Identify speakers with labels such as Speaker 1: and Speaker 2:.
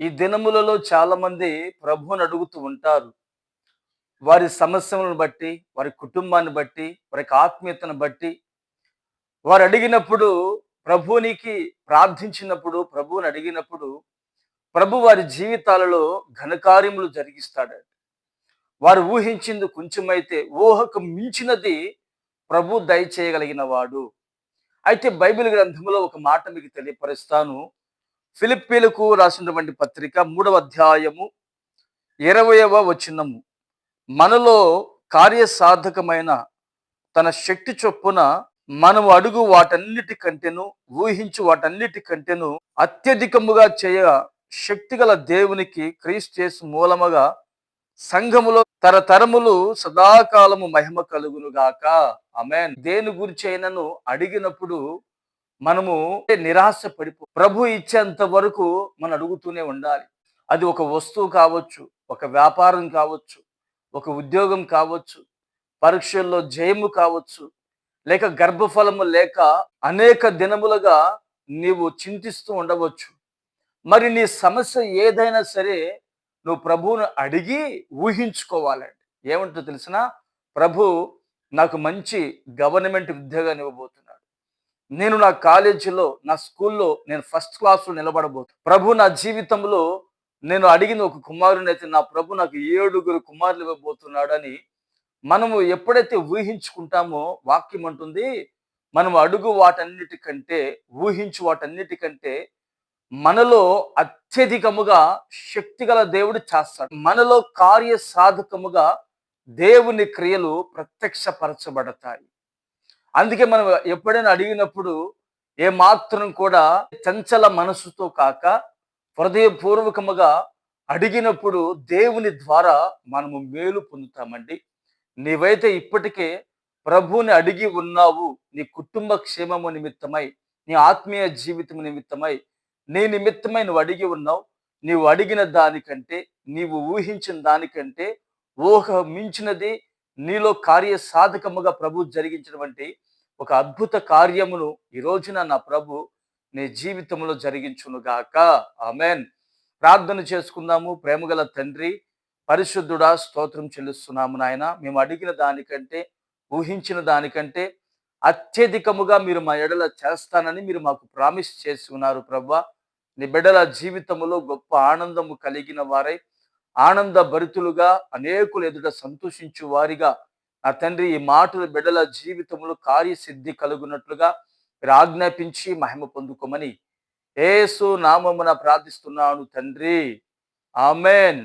Speaker 1: ఈ దినములలో చాలామంది ప్రభువుని అడుగుతూ ఉంటారు. వారి సమస్యలను బట్టి వారి కుటుంబాన్ని బట్టి వారి ఆత్మీయతను బట్టి. వారు అడిగినప్పుడు ప్రభువునికి ప్రార్థించినప్పుడు ప్రభువుని అడిగినప్పుడు ప్రభు వారి జీవితాలలో ఘనకార్యములు జరిగిస్తాడు. వారు ఊహించింది కొంచెమైతే ఊహకు మించినది ప్రభు దయచేయగలిగిన వాడు. అయితే బైబిల్ గ్రంథంలో ఒక మాట మీకు తెలియపరుస్తాను. ఫిలిప్పీలకు రాసినటువంటి పత్రిక మూడవ అధ్యాయము ఇరవయవ వచనము. మనలో కార్యసాధకమైన తన శక్తి చొప్పున మనము అడుగు వాటన్నిటి కంటేను ఊహించు వాటన్నిటి కంటేను అత్యధికముగా చేయ శక్తిగల దేవునికి క్రీస్తు మూలముగా సంఘములో తరతరములు సదాకాలము మహిమ కలుగునుగాక. ఆమెన్. దేని గురించి అయినను అడిగినప్పుడు మనము నిరాశ పడిపో ప్రభు ఇచ్చేంత వరకు మనం అడుగుతూనే ఉండాలి. అది ఒక వస్తువు కావచ్చు ఒక వ్యాపారం కావచ్చు ఒక ఉద్యోగం కావచ్చు పరీక్షల్లో జయము కావచ్చు లేక గర్భఫలము లేక అనేక దినములుగా నీవు చింతిస్తూ ఉండవచ్చు. మరి నీ సమస్య ఏదైనా సరే నువ్వు ప్రభువును అడిగి ఊహించుకోవాలండి. ఏమంటో తెలిసిన ప్రభు నాకు మంచి గవర్నమెంట్ ఉద్యోగాన్ని ఇవ్వబోతుంది నేను నా కాలేజీలో నా స్కూల్లో నేను ఫస్ట్ క్లాస్లో నిలబడబోతు ప్రభు నా జీవితంలో నేను అడిగిన ఒక కుమారుని అయితే నా ప్రభు నాకు ఏడుగురు కుమారులు ఇవ్వబోతున్నాడని మనము ఎప్పుడైతే ఊహించుకుంటామో వాక్యం అంటుంది మనం అడుగు వాటన్నిటికంటే ఊహించు వాటన్నిటికంటే మనలో అత్యధికముగా శక్తిగల దేవుడు చేస్తాడు. మనలో కార్య సాధకముగా దేవుని క్రియలు ప్రత్యక్షపరచబడతాయి. అందుకే మనం ఎప్పుడైనా అడిగినప్పుడు ఏ మాత్రం కూడా చంచల మనసుతో కాక హృదయపూర్వకముగా అడిగినప్పుడు దేవుని ద్వారా మనము మేలు పొందుతామండి. నీవైతే ఇప్పటికే ప్రభువుని అడిగి ఉన్నావు. నీ కుటుంబ క్షేమము నిమిత్తమై నీ ఆత్మీయ జీవితం నిమిత్తమై నీ నిమిత్తమై నువ్వు అడిగి ఉన్నావు. నీవు అడిగిన దానికంటే నీవు ఊహించిన దానికంటే ఊహ మించినది నీలో కార్య సాధకముగా ప్రభు జరిగించినటువంటి ఒక అద్భుత కార్యమును ఈ రోజున నా ప్రభు నీ జీవితంలో జరిగించునుగాక. ఆమెన్. ప్రార్థన చేసుకుందాము. ప్రేమగల తండ్రి పరిశుద్ధుడా స్తోత్రం చెల్లిస్తున్నాము నాయన. మేము అడిగిన దానికంటే ఊహించిన దానికంటే అత్యధికముగా మీరు మా ఎడల చేస్తానని మీరు మాకు ప్రామిస్ చేసి ఉన్నారు ప్రభా. నీ బిడ్డల జీవితములో గొప్ప ఆనందము కలిగిన వారై ఆనంద భరితులుగా అనేకులు ఎదుట సంతోషించు వారిగా నా తండ్రి ఈ మాటలు బిడ్డల జీవితంలో కార్యసిద్ధి కలుగునట్లుగా మీరు ఆజ్ఞాపించి మహిమ పొందుకోమని ఏసు నామమున ప్రార్థిస్తున్నాను తండ్రి. ఆమెన్.